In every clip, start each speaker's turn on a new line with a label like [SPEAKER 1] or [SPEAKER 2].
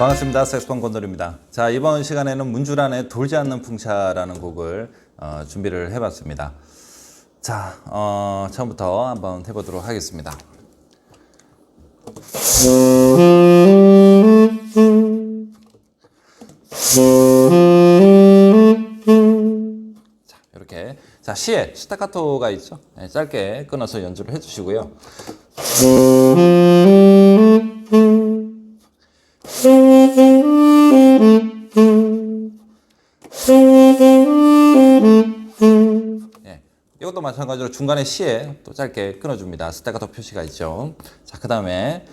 [SPEAKER 1] 반갑습니다. 색스폰 건돌입니다. 자, 이번 시간에는 문주란의 돌지 않는 풍차라는 곡을 어, 준비를 해봤습니다. 자, 어, 처음부터 한번 해보도록 하겠습니다. 자, 이렇게. 자, 시에 스타카토가 있죠? 네, 짧게 끊어서 연주를 해주시고요. 예. 이것도 마찬가지로 중간에 시에 또 짧게 끊어줍니다. 스타카토 표시가 있죠. 자, 그 다음에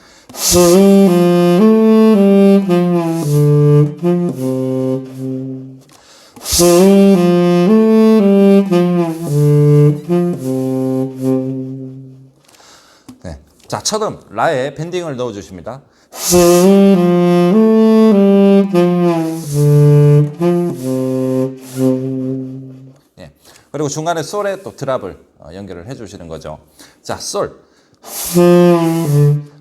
[SPEAKER 1] 네. 자, 첫음 라에 밴딩을 넣어 주십니다. 예. 그리고 중간에 솔에 또 드랍을 어, 연결을 해 주시는 거죠. 자, 솔.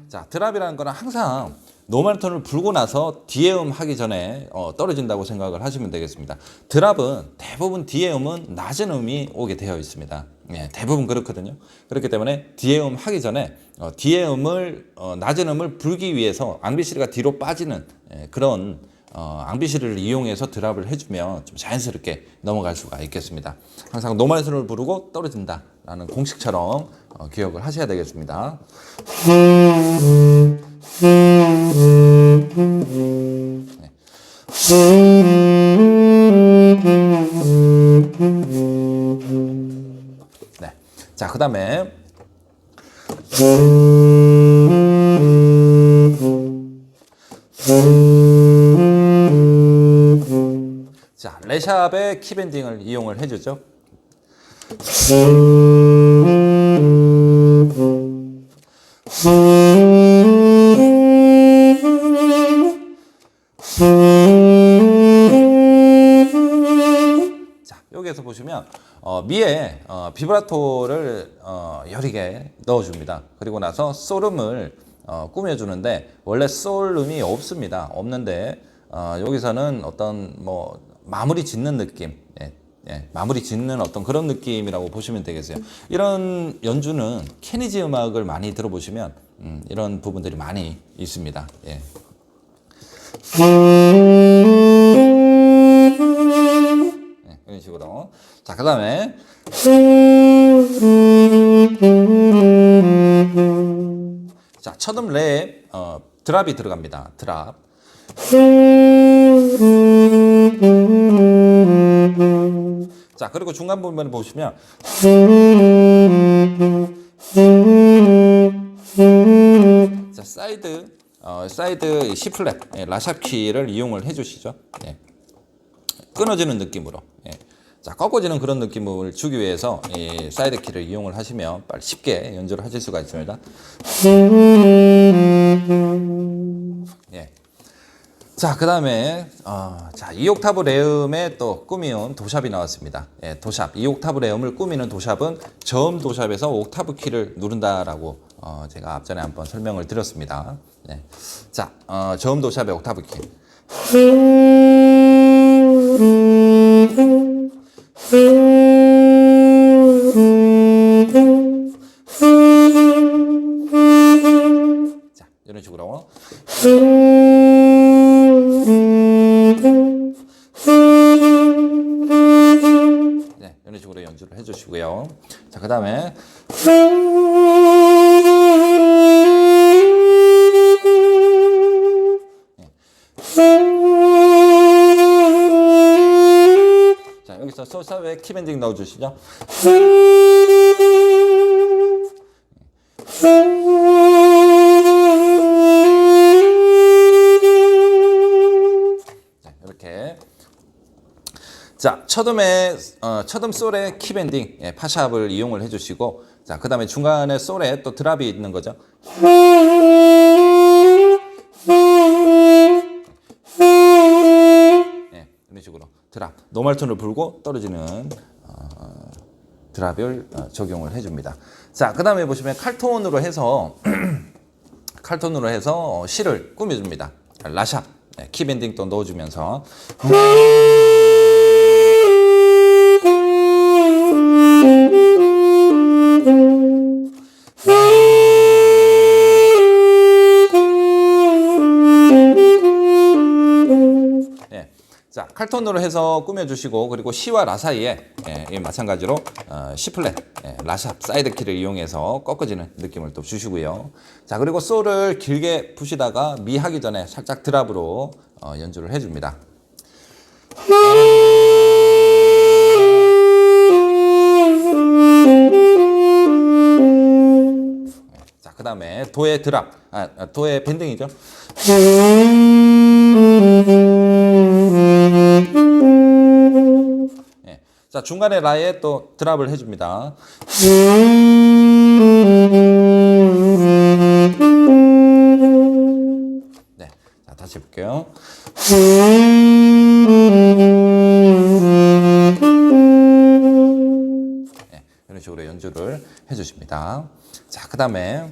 [SPEAKER 1] 자, 드랍이라는 거는 항상 노멀 톤을 불고 나서 뒤에 음 하기 전에 어, 떨어진다고 생각을 하시면 되겠습니다. 드랍은 대부분 뒤에 음은 낮은 음이 오게 되어 있습니다. 예, 대부분 그렇거든요. 그렇기 때문에 뒤에 음 하기 전에 어, 뒤에 음을 어, 낮은 음을 불기 위해서 앙비시리가 뒤로 빠지는 예, 그런 어, 앙비시리를 이용해서 드랍을 해주면 좀 자연스럽게 넘어갈 수가 있겠습니다. 항상 노멀 톤을 부르고 떨어진다라는 공식처럼 어, 기억을 하셔야 되겠습니다. 네. 자, 그 다음에 자, 레샵의 키밴딩을 이용을 해주죠. 자, 여기에서 보시면 어, 미에 어, 비브라토를 어, 여리게 넣어줍니다. 그리고 나서 솔음을 어, 꾸며주는데 원래 솔음이 없습니다. 없는데 어, 여기서는 어떤 뭐 마무리 짓는 느낌, 예, 예, 마무리 짓는 어떤 그런 느낌이라고 보시면 되겠어요. 이런 연주는 케니지 음악을 많이 들어보시면 음, 이런 부분들이 많이 있습니다. 예. 네, 이런 식으로. 자, 그 다음에. 자, 첫음 레에 어, 드랍이 들어갑니다. 드랍. 자, 그리고 중간 부분을 보시면. 자, 사이드, 어, 사이드 C 플랫, 예, 라샵 키를 이용을 해 주시죠. 예. 끊어지는 느낌으로. 예. 자, 꺾어지는 그런 느낌을 주기 위해서 이 사이드 키를 이용을 하시면 빨리 쉽게 연주를 하실 수가 있습니다. 예. 자, 그 다음에, 어, 자, 2옥타브 레음에 또 꾸미운 도샵이 나왔습니다. 예, 도샵. 2옥타브 레음을 꾸미는 도샵은 저음 도샵에서 옥타브 키를 누른다라고 어, 제가 앞전에 한번 설명을 드렸습니다. 예. 자, 어, 저음 도샵의 옥타브 키. 해주시고요. 자, 그 다음에. 자, 여기서 소사회 키밴딩 넣어주시죠. 첫음에 어, 첫음 솔의 키밴딩 예, 파샵을 이용을 해주시고, 자, 그 다음에 중간에 솔에 또 드랍이 있는 거죠. 예, 이런 식으로 드랍, 노멀 톤을 불고 떨어지는 어, 드랍을 어, 적용을 해줍니다. 자, 그 다음에 보시면 칼톤으로 해서 칼톤으로 해서 어, 실을 꾸며줍니다. 라샵, 네, 키밴딩 또 넣어주면서 8톤으로 해서 꾸며주시고 그리고 시와 라 사이에 예, 마찬가지로 어, 시플랫 예, 라샵 사이드키를 이용해서 꺾어지는 느낌을 또 주시고요. 자 그리고 소를 길게 푸시다가 미 하기 전에 살짝 드랍으로 어, 연주를 해줍니다. 예, 자그 다음에 도의 드랍 아, 아 도의 밴딩이죠. 자, 중간에 라에 또 드랍을 해줍니다. 네. 자, 다시 볼게요. 네, 이런 식으로 연주를 해주십니다. 자, 그 다음에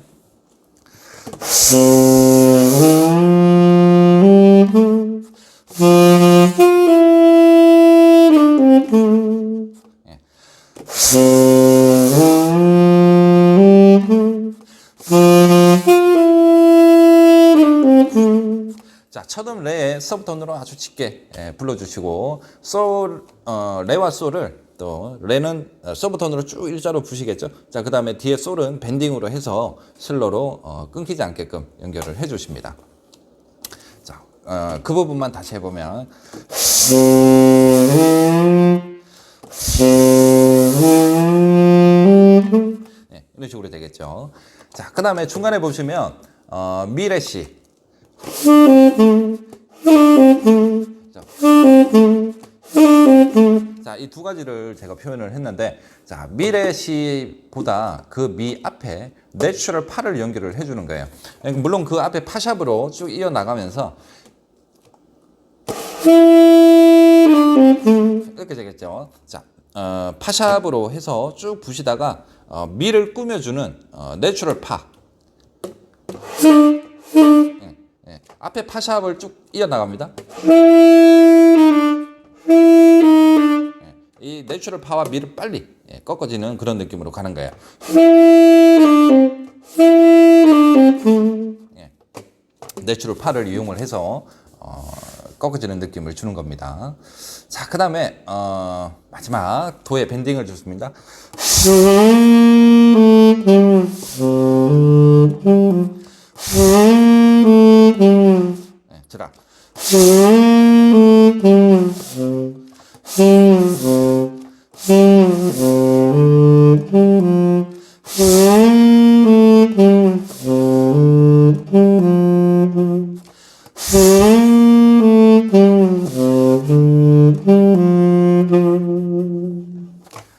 [SPEAKER 1] 자, 첫음 레의 서브톤으로 아주 짙게 예, 불러주시고 솔, 어, 레와 솔을 또 레는 어, 서브톤으로 쭉 일자로 부시겠죠. 자, 그 다음에 뒤에 솔은 밴딩으로 해서 슬로로 어, 끊기지 않게끔 연결을 해주십니다. 자, 어, 그 부분만 다시 해보면 네, 이런 식으로 되겠죠. 자, 그 다음에 중간에 보시면 어, 미레시 자, 이 두 가지를 제가 표현을 했는데, 자, 미래시보다 그 미 앞에 내추럴 파를 연결을 해주는 거예요. 물론 그 앞에 파샵으로 쭉 이어나가면서 이렇게 되겠죠. 자, 어, 파샵으로 해서 쭉 부시다가 어, 미를 꾸며주는 어, 내추럴 파. 예, 앞에 파샵을 쭉 이어나갑니다. 예, 이 내추럴 파와 미를 빨리 예, 꺾어지는 그런 느낌으로 가는 거예요. 예, 내추럴 파를 이용을 해서 어, 꺾어지는 느낌을 주는 겁니다. 자, 그 다음에 어, 마지막 도의 밴딩을 줬습니다.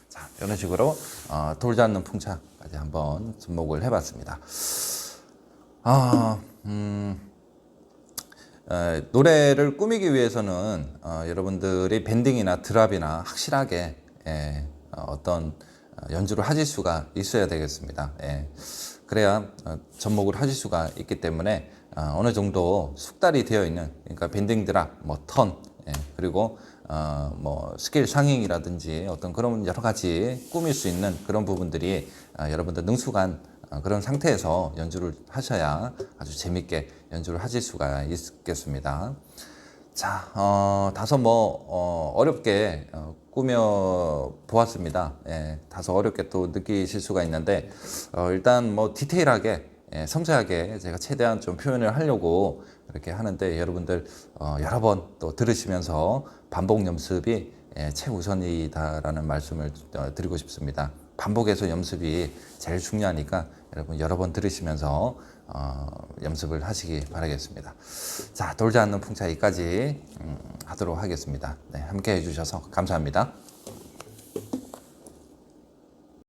[SPEAKER 1] 자, 이런 식으로 어, 돌지 않는 풍차까지 한번 접목을 해봤습니다. 아, 음, 어, 노래를 꾸미기 위해서는 어, 여러분들이 밴딩이나 드랍이나 확실하게 예, 어, 떤 연주를 하실 수가 있어야 되겠습니다. 예. 그래야 어, 접목을 하실 수가 있기 때문에 어, 어느 정도 숙달이 되어 있는 그러니까 밴딩 드랍, 뭐 턴, 예, 그리고 어, 뭐 스킬 상행이라든지 어떤 그런 여러 가지 꾸밀 수 있는 그런 부분들이 어, 여러분들 능숙한 어, 그런 상태에서 연주를 하셔야 아주 재밌게 연주를 하실 수가 있겠습니다. 자, 어, 다소 뭐, 어, 어렵게 어, 꾸며 보았습니다. 예, 다소 어렵게 또 느끼실 수가 있는데, 어, 일단 뭐 디테일하게, 예, 섬세하게 제가 최대한 좀 표현을 하려고 이렇게 하는데, 여러분들 어, 여러 번 또 들으시면서 반복 연습이 예, 최우선이다라는 말씀을 어, 드리고 싶습니다. 반복해서 연습이 제일 중요하니까 여러분 여러 번 들으시면서 어, 연습을 하시기 바라겠습니다. 자, 돌지 않는 풍차 여기까지 음, 하도록 하겠습니다. 네, 함께 해주셔서 감사합니다.